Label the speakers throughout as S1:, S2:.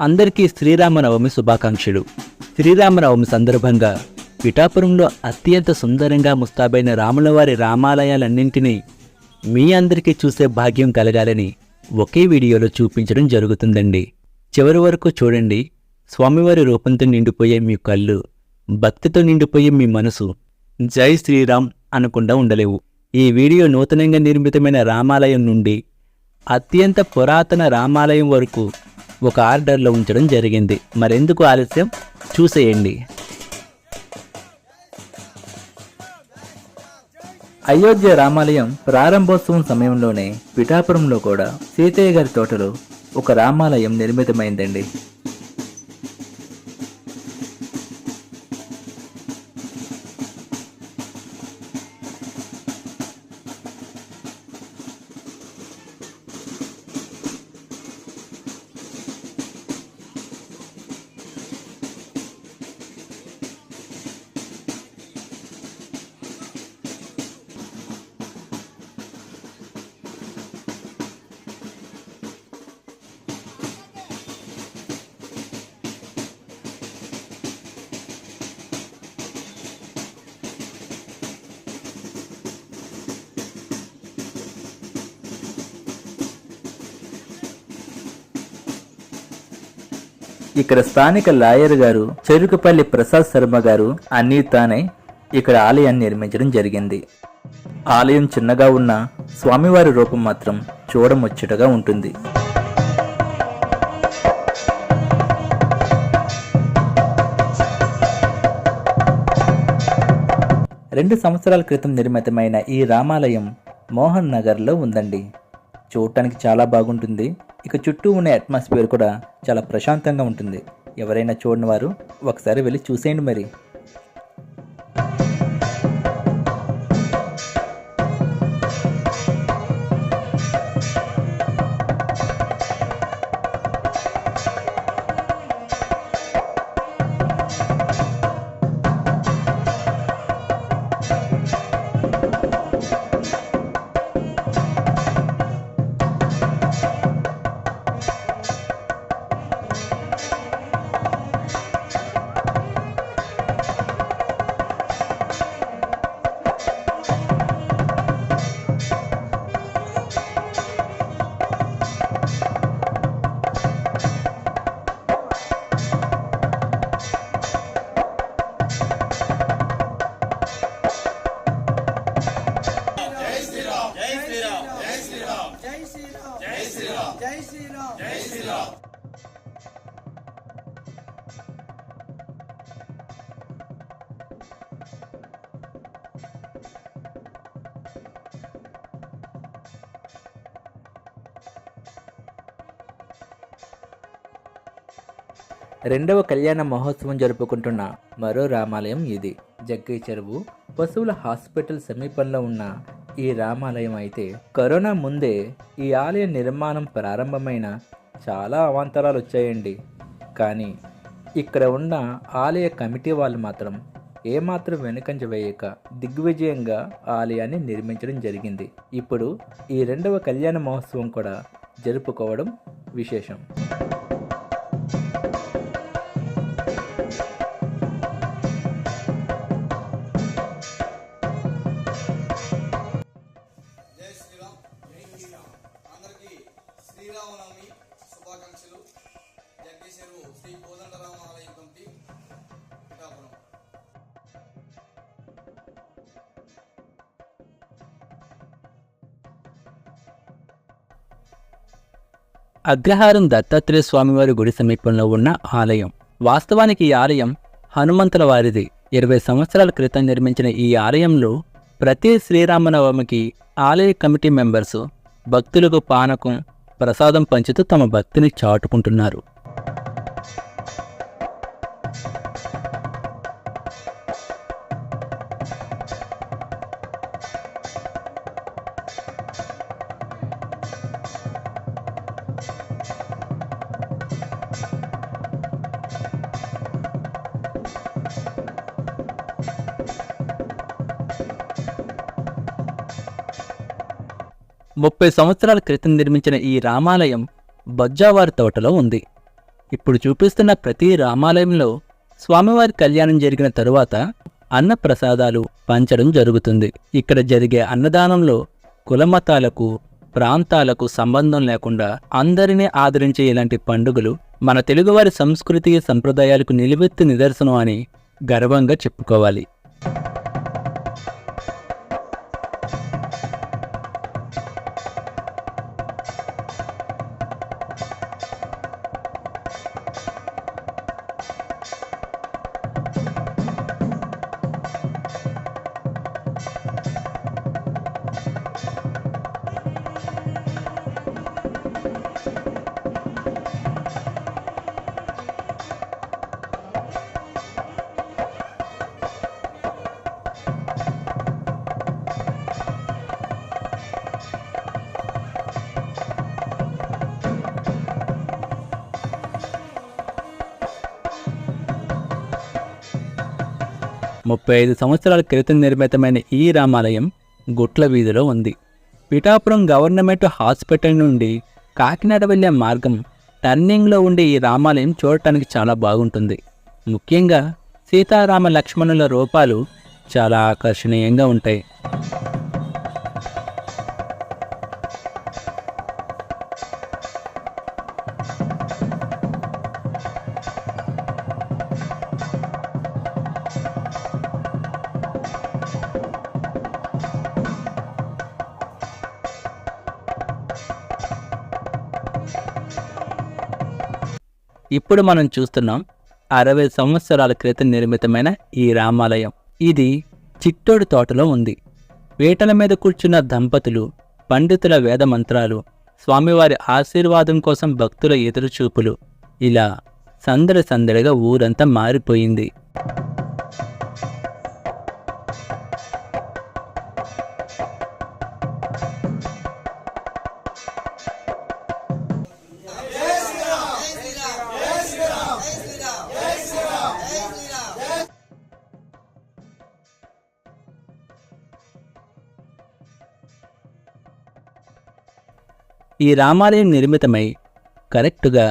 S1: అందరికీ శ్రీరామనవమి శుభాకాంక్షలు. శ్రీరామనవమి సందర్భంగా పిఠాపురంలో అత్యంత సుందరంగా ముస్తాబైన రాములవారి రామాలయాలన్నింటినీ మీ అందరికీ చూసే భాగ్యం కలగాలని ఒకే వీడియోలో చూపించడం జరుగుతుందండి. చివరి వరకు చూడండి. స్వామివారి రూపంతో నిండిపోయే మీ కళ్ళు భక్తితో నిండిపోయే మీ మనసు జై శ్రీరామ్ అనకుండా ఉండలేవు. ఈ వీడియో నూతనంగా నిర్మితమైన రామాలయం నుండి అత్యంత పురాతన రామాలయం వరకు ఒక ఆర్డర్లో ఉంచడం జరిగింది. మరెందుకు ఆలస్యం? చూసేయండి. అయోధ్య రామాలయం ప్రారంభోత్సవం సమయంలోనే పిఠాపురంలో కూడా సీతయ్య గారి తోటలో ఒక రామాలయం నిర్మితమైందండి. ఇక్కడ స్థానిక లాయర్ గారు చెరుకుపల్లి ప్రసాద్ శర్మ గారు అన్నీ తానే ఇక్కడ ఆలయాన్ని నిర్మించడం జరిగింది. ఆలయం చిన్నగా ఉన్న స్వామివారి రూపం మాత్రం చూడముచ్చటగా ఉంటుంది. రెండు సంవత్సరాల క్రితం నిర్మితమైన ఈ రామాలయం మోహన్ నగర్లో ఉందండి. చూడటానికి చాలా బాగుంటుంది. ఇక చుట్టూ ఉన్న అట్మాస్ఫియర్ కూడా చాలా ప్రశాంతంగా ఉంటుంది. ఎవరైనా చూడని వారు ఒకసారి వెళ్ళి చూసేయండి మరి. రెండవ కళ్యాణ మహోత్సవం జరుపుకుంటున్న మరో రామాలయం ఇది. జగ్గై చెరువు పశువుల హాస్పిటల్ సమీపంలో ఉన్న ఈ రామాలయం అయితే కరోనా ముందే ఈ ఆలయ నిర్మాణం ప్రారంభమైన చాలా అవాంతరాలు వచ్చాయండి. కానీ ఇక్కడ ఉన్న ఆలయ కమిటీ వాళ్ళు మాత్రం ఏమాత్రం వెనుకంజ వేయక దిగ్విజయంగా ఆలయాన్ని నిర్మించడం జరిగింది. ఇప్పుడు ఈ రెండవ కళ్యాణ మహోత్సవం కూడా జరుపుకోవడం విశేషం. అగ్రహారం దత్తాత్రేయ స్వామివారి గుడి సమీపంలో ఉన్న ఆలయం. వాస్తవానికి ఈ ఆలయం హనుమంతుల వారిది. ఇరవై సంవత్సరాల క్రితం నిర్మించిన ఈ ఆలయంలో ప్రతి శ్రీరామనవమికి ఆలయ కమిటీ మెంబర్సు భక్తులకు పానకం ప్రసాదం పంచుతూ తమ భక్తిని చాటుకుంటున్నారు. ముప్పై సంవత్సరాల క్రితం నిర్మించిన ఈ రామాలయం బొజ్జావారి తోటలో ఉంది. ఇప్పుడు చూపిస్తున్న ప్రతి రామాలయంలో స్వామివారి కళ్యాణం జరిగిన తరువాత అన్న ప్రసాదాలు పంచడం జరుగుతుంది. ఇక్కడ జరిగే అన్నదానంలో కులమతాలకు ప్రాంతాలకు సంబంధం లేకుండా అందరినీ ఆదరించే ఇలాంటి పండుగలు మన తెలుగువారి సంస్కృతి సంప్రదాయాలకు నిలువెత్తు నిదర్శనం అని గర్వంగా చెప్పుకోవాలి. ముప్పై ఐదు సంవత్సరాల క్రితం నిర్మితమైన ఈ రామాలయం గుట్ల వీధిలో ఉంది. పిఠాపురం గవర్నమెంట్ హాస్పిటల్ నుండి కాకినాడ వెళ్ళే మార్గం టర్నింగ్లో ఉండే ఈ రామాలయం చూడటానికి చాలా బాగుంటుంది. ముఖ్యంగా సీతారామ లక్ష్మణుల రూపాలు చాలా ఆకర్షణీయంగా ఉంటాయి. ఇప్పుడు మనం చూస్తున్నాం అరవై సంవత్సరాల క్రితం నిర్మితమైన ఈ రామాలయం. ఇది చిట్టోడు తోటలో ఉంది. వేటల మీద కూర్చున్న దంపతులు పండితుల వేద మంత్రాలు స్వామివారి ఆశీర్వాదం కోసం భక్తుల ఎదురుచూపులు ఇలా సందడి సందడిగా ఊరంతా మారిపోయింది. ఈ రామాలయం నిర్మితమై కరెక్టుగా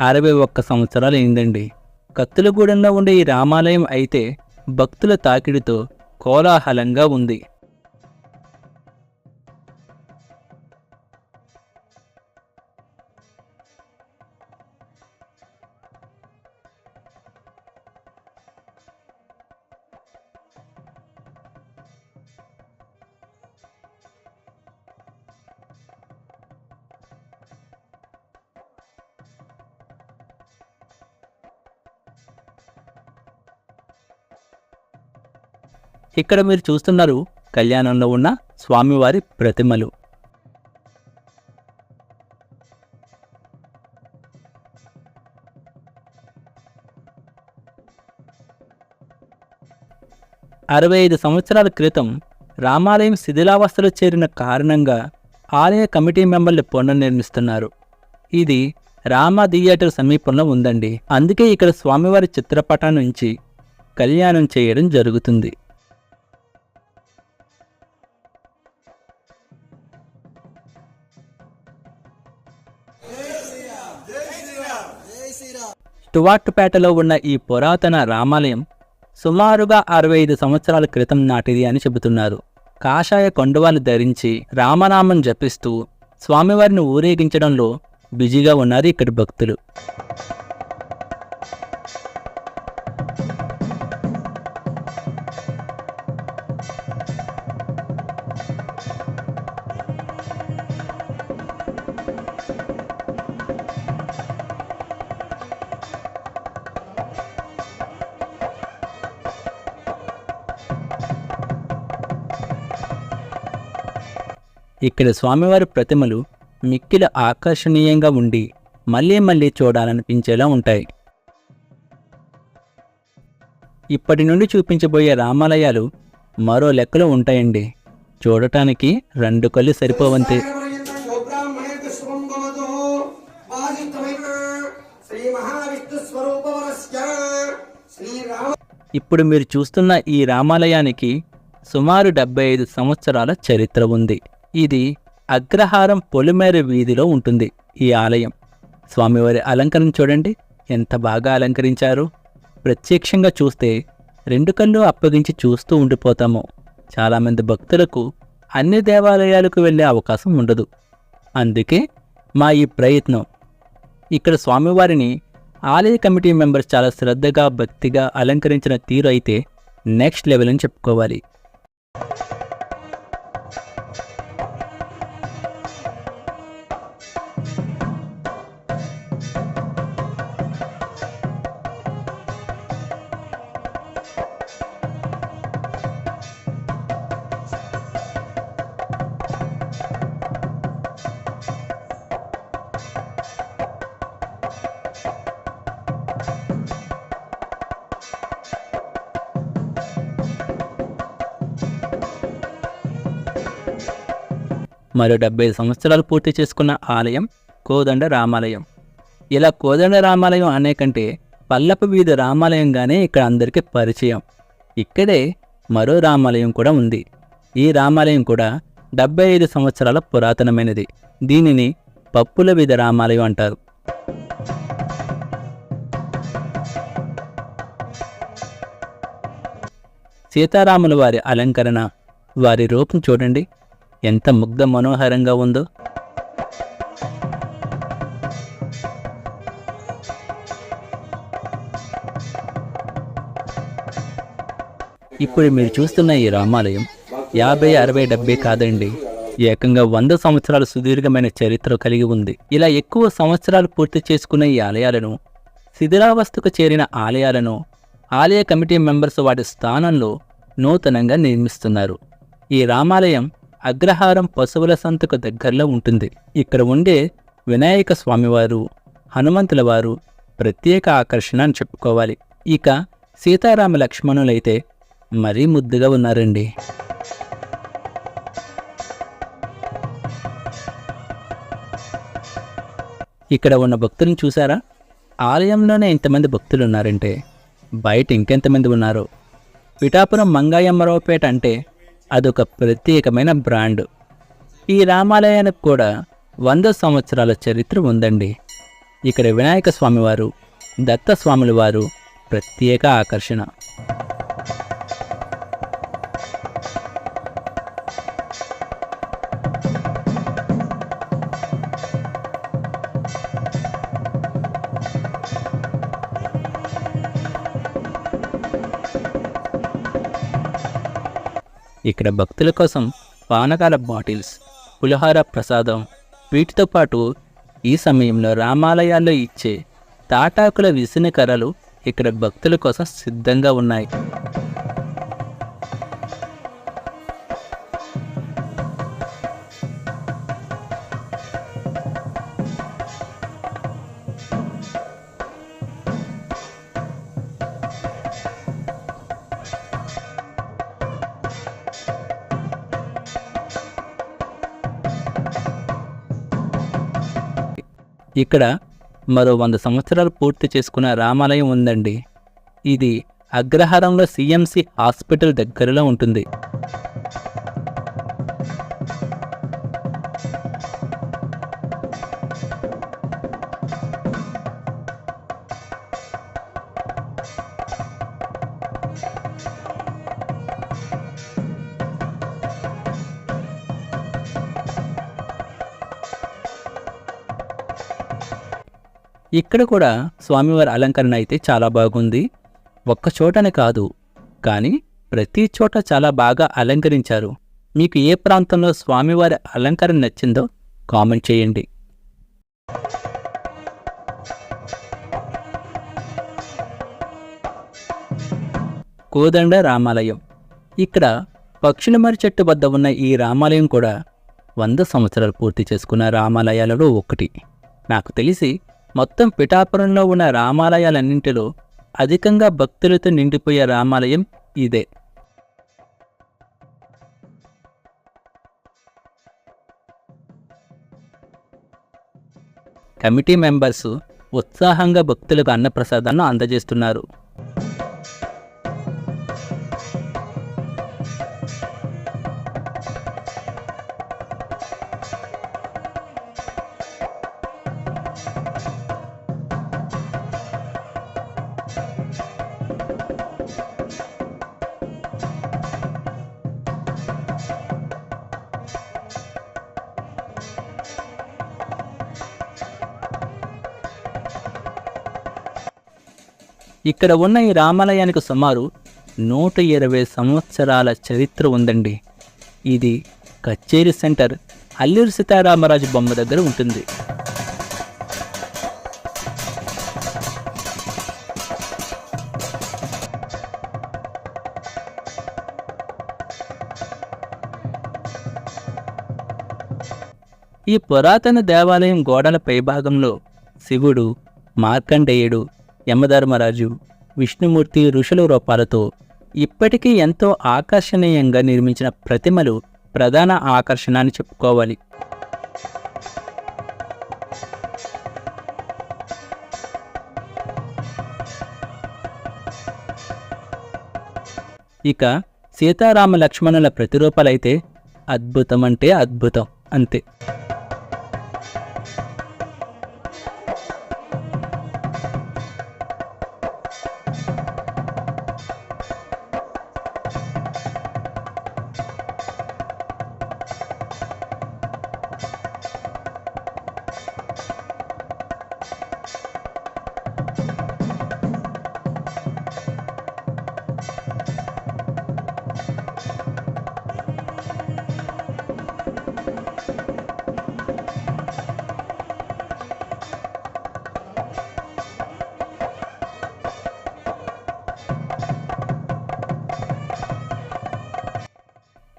S1: అరవై ఒక్క సంవత్సరాలు అయిందండి. కత్తులగూడెంలో ఉండే ఈ రామాలయం అయితే భక్తుల తాకిడితో కోలాహలంగా ఉంది. ఇక్కడ మీరు చూస్తున్నారు కళ్యాణంలో ఉన్న స్వామివారి ప్రతిమలు. అరవై ఐదు సంవత్సరాల క్రితం రామాలయం శిథిలావస్థలో చేరిన కారణంగా ఆలయ కమిటీ మెంబర్లు పునర్నిర్మిస్తున్నారు ఇది రామ థియేటర్ సమీపంలో ఉందండి. అందుకే ఇక్కడ స్వామివారి చిత్రపటం నుంచి కళ్యాణం చేయడం జరుగుతుంది. స్టువార్ట్పేటలో ఉన్న ఈ పురాతన రామాలయం సుమారుగా అరవై ఐదు సంవత్సరాల క్రితం నాటిది అని చెబుతున్నారు. కాషాయ కొండవాలు ధరించి రామనామం జపిస్తూ స్వామివారిని ఊరేగించడంలో బిజీగా ఉన్నారు ఇక్కడి భక్తులు. ఇక్కడ స్వామివారి ప్రతిమలు మిక్కిల ఆకర్షణీయంగా ఉండి మళ్ళీ మళ్ళీ చూడాలనిపించేలా ఉంటాయి. ఇప్పటి నుండి చూపించబోయే రామాలయాలు మరో లెక్కలో ఉంటాయండి. చూడటానికి రెండు కళ్ళు సరిపోవంతే. ఇప్పుడు మీరు చూస్తున్న ఈ రామాలయానికి సుమారు డెబ్బై ఐదు సంవత్సరాల చరిత్ర ఉంది. ఇది అగ్రహారం పొలిమేర వీధిలో ఉంటుంది ఈ ఆలయం. స్వామివారి అలంకరణ చూడండి ఎంత బాగా అలంకరించారు. ప్రత్యక్షంగా చూస్తే రెండు కళ్ళు అప్పగించి చూస్తూ ఉండిపోతాము. చాలామంది భక్తులకు అన్ని దేవాలయాలకు వెళ్ళే అవకాశం ఉండదు. అందుకే మా ఈ ప్రయత్నం. ఇక్కడ స్వామివారిని ఆలయ కమిటీ మెంబర్స్ చాలా శ్రద్ధగా భక్తిగా అలంకరించిన తీరు అయితే నెక్స్ట్ లెవెల్ అని చెప్పుకోవాలి. మరో డెబ్బై సంవత్సరాలు పూర్తి చేసుకున్న ఆలయం కోదండ రామాలయం. ఇలా కోదండ రామాలయం అనే కంటే పల్లపు వీధి రామాలయంగానే ఇక్కడ అందరికీ పరిచయం. ఇక్కడే మరో రామాలయం కూడా ఉంది. ఈ రామాలయం కూడా డెబ్బై ఐదు సంవత్సరాల పురాతనమైనది. దీనిని పప్పుల వీధి రామాలయం అంటారు. సీతారాముల వారి అలంకరణ వారి రూపం చూడండి. ఎంత ముగ్ధ మనోహరంగా ఉందో. ఇప్పుడు మీరు చూస్తున్న ఈ రామాలయం యాభై అరవై డెబ్బై కాదండి. ఏకంగా వంద సంవత్సరాల సుదీర్ఘమైన చరిత్ర కలిగి ఉంది. ఇలా ఎక్కువ సంవత్సరాలు పూర్తి చేసుకున్న ఈ ఆలయాలను శిథిలావస్థకు చేరిన ఆలయాలను ఆలయ కమిటీ మెంబర్స్ వాటి స్థానంలో నూతనంగా నిర్మిస్తున్నారు. ఈ రామాలయం అగ్రహారం పశువుల సంతకు దగ్గరలో ఉంటుంది. ఇక్కడ ఉండే వినాయక స్వామివారు హనుమంతుల వారు ప్రత్యేక ఆకర్షణ అని చెప్పుకోవాలి. ఇక సీతారామ లక్ష్మణులైతే మరీ ముద్దుగా ఉన్నారండి. ఇక్కడ ఉన్న భక్తులను చూసారా ఆలయంలోనే ఇంతమంది భక్తులు ఉన్నారంటే బయట ఇంకెంతమంది ఉన్నారు? పిఠాపురం మంగాయమ్మరావుపేట అంటే అదొక ప్రత్యేకమైన బ్రాండ్. ఈ రామాలయానికి కూడా వంద సంవత్సరాల చరిత్ర ఉందండి. ఇక్కడ వినాయక స్వామివారు దత్తస్వాముల వారు ప్రత్యేక ఆకర్షణ. ఇక్కడ భక్తుల కోసం పానకాల బాటిల్స్ పులిహార ప్రసాదం వీటితో పాటు ఈ సమయంలో రామాలయాల్లో ఇచ్చే తాటాకుల విసిన కర్రలు ఇక్కడ భక్తుల కోసం సిద్ధంగా ఉన్నాయి. ఇక్కడ మరో వంద సంవత్సరాలు పూర్తి చేసుకున్న రామాలయం ఉందండి. ఇది అగ్రహారంలో సిఎంసి హాస్పిటల్ దగ్గరలో ఉంటుంది. ఇక్కడ కూడా స్వామివారి అలంకరణ అయితే చాలా బాగుంది. ఒక్క చోటనే కాదు కానీ ప్రతి చోట చాలా బాగా అలంకరించారు. మీకు ఏ ప్రాంతంలో స్వామివారి అలంకరణ నచ్చిందో కామెంట్ చేయండి. కోదండ రామాలయం. ఇక్కడ పక్షుల చెట్టు వద్ద ఉన్న ఈ రామాలయం కూడా వంద సంవత్సరాలు పూర్తి చేసుకున్న రామాలయాలలో ఒకటి. నాకు తెలిసి మొత్తం పిఠాపురంలో ఉన్న రామాలయాలన్నింటిలో అధికంగా భక్తులతో నిండిపోయే రామాలయం ఇదే. కమిటీ మెంబర్స్ ఉత్సాహంగా భక్తులకు అన్నప్రసాదాలను అందజేస్తున్నారు. ఇక్కడ ఉన్న ఈ రామాలయానికి సుమారు నూట ఇరవై సంవత్సరాల చరిత్ర ఉందండి. ఇది కచేరీ సెంటర్ అల్లూరు సీతారామరాజు బొమ్మ దగ్గర ఉంటుంది. ఈ పురాతన దేవాలయం గోడల పైభాగంలో శివుడు మార్కండేయుడు యమధర్మరాజు విష్ణుమూర్తి ఋషుల రూపాలతో ఇప్పటికీ ఎంతో ఆకర్షణీయంగా నిర్మించిన ప్రతిమలు ప్రధాన ఆకర్షణ అని చెప్పుకోవాలి. ఇక సీతారామ లక్ష్మణుల ప్రతిరూపాలైతే అద్భుతం అంటే అద్భుతం అంతే.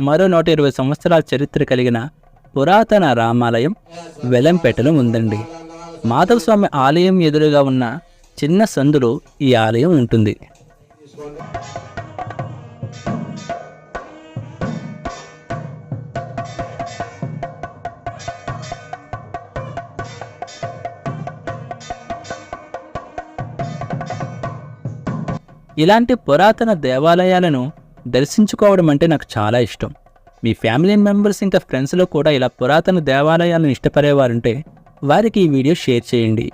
S1: మరో నూట ఇరవై సంవత్సరాల చరిత్ర కలిగిన పురాతన రామాలయం వెలంపేటలో ఉందండి. మాధవస్వామి ఆలయం ఎదురుగా ఉన్న చిన్న సందులో ఈ ఆలయం ఉంటుంది. ఇలాంటి పురాతన దేవాలయాలను దర్శించుకోవడం అంటే నాకు చాలా ఇష్టం. మీ ఫ్యామిలీ మెంబర్స్ ఇంకా ఫ్రెండ్స్లో కూడా ఇలా పురాతన దేవాలయాలను ఇష్టపడేవారుంటే వారికి ఈ వీడియో షేర్ చేయండి.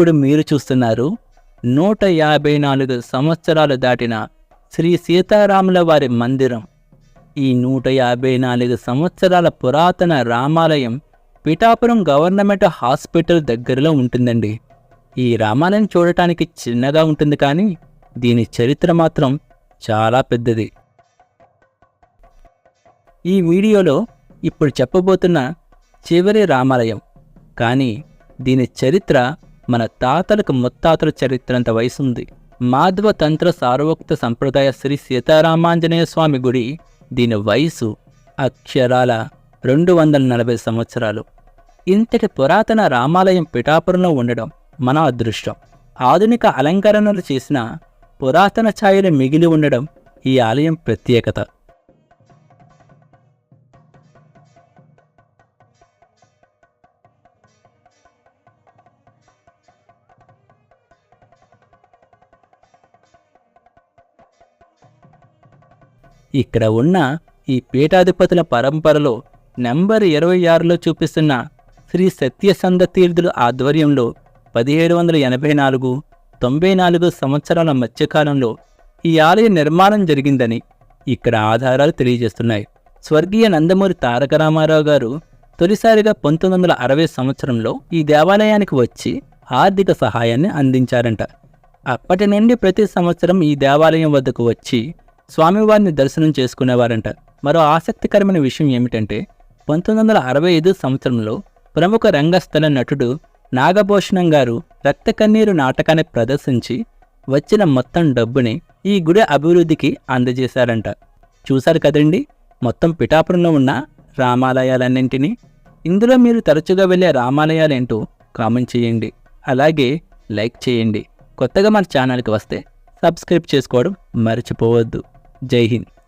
S1: ఇప్పుడు మీరు చూస్తున్నారు నూట యాభై నాలుగు సంవత్సరాలు దాటిన శ్రీ సీతారాముల వారి మందిరం. ఈ నూట యాభై నాలుగు సంవత్సరాల పురాతన రామాలయం పిఠాపురం గవర్నమెంట్ హాస్పిటల్ దగ్గరలో ఉంటుందండి. ఈ రామాలయం చూడటానికి చిన్నగా ఉంటుంది కానీ దీని చరిత్ర మాత్రం చాలా పెద్దది. ఈ వీడియోలో ఇప్పుడు చెప్పబోతున్న చివరి రామాలయం. కానీ దీని చరిత్ర మన తాతలకు ముత్తాతల చరిత్రంత వయసుంది. మాధవ తంత్ర సార్వోక్త సంప్రదాయ శ్రీ సీతారామాంజనేయ స్వామి గుడి దీని వయసు అక్షరాల రెండు వందల నలభై సంవత్సరాలు. ఇంతటి పురాతన రామాలయం పిఠాపురంలో ఉండడం మన అదృష్టం. ఆధునిక అలంకరణలు చేసిన పురాతన ఛాయలు మిగిలి ఉండడం ఈ ఆలయం ప్రత్యేకత. ఇక్కడ ఉన్న ఈ పీఠాధిపతుల పరంపరలో నెంబర్ ఇరవై ఆరులో చూపిస్తున్న శ్రీ సత్యసంధ తీర్థుల ఆధ్వర్యంలో పదిహేడు వందల ఎనభై నాలుగు తొంభై నాలుగు సంవత్సరాల మధ్యకాలంలో ఈ ఆలయ నిర్మాణం జరిగిందని ఇక్కడ ఆధారాలు తెలియజేస్తున్నాయి. స్వర్గీయ నందమూరి తారక రామారావు గారు తొలిసారిగా పంతొమ్మిది వందల అరవై సంవత్సరంలో ఈ దేవాలయానికి వచ్చి ఆర్థిక సహాయాన్ని అందించారంట. అప్పటి నుండి ప్రతి సంవత్సరం ఈ దేవాలయం వద్దకు వచ్చి స్వామివారిని దర్శనం చేసుకునేవారంట. మరో ఆసక్తికరమైన విషయం ఏమిటంటే పంతొమ్మిది వందల అరవై ఐదు సంవత్సరంలో ప్రముఖ రంగస్థల నటుడు నాగభూషణం గారు రక్త కన్నీరు నాటకాన్ని ప్రదర్శించి వచ్చిన మొత్తం డబ్బుని ఈ గుడి అభివృద్ధికి అందజేశారంట. చూశారు కదండి మొత్తం పిఠాపురంలో ఉన్న రామాలయాలన్నింటినీ. ఇందులో మీరు తరచుగా వెళ్ళే రామాలయాలేంటో కామెంట్ చేయండి. అలాగే లైక్ చేయండి. కొత్తగా మన ఛానల్కి వస్తే సబ్స్క్రైబ్ చేసుకోవడం మర్చిపోవద్దు. జై హింద్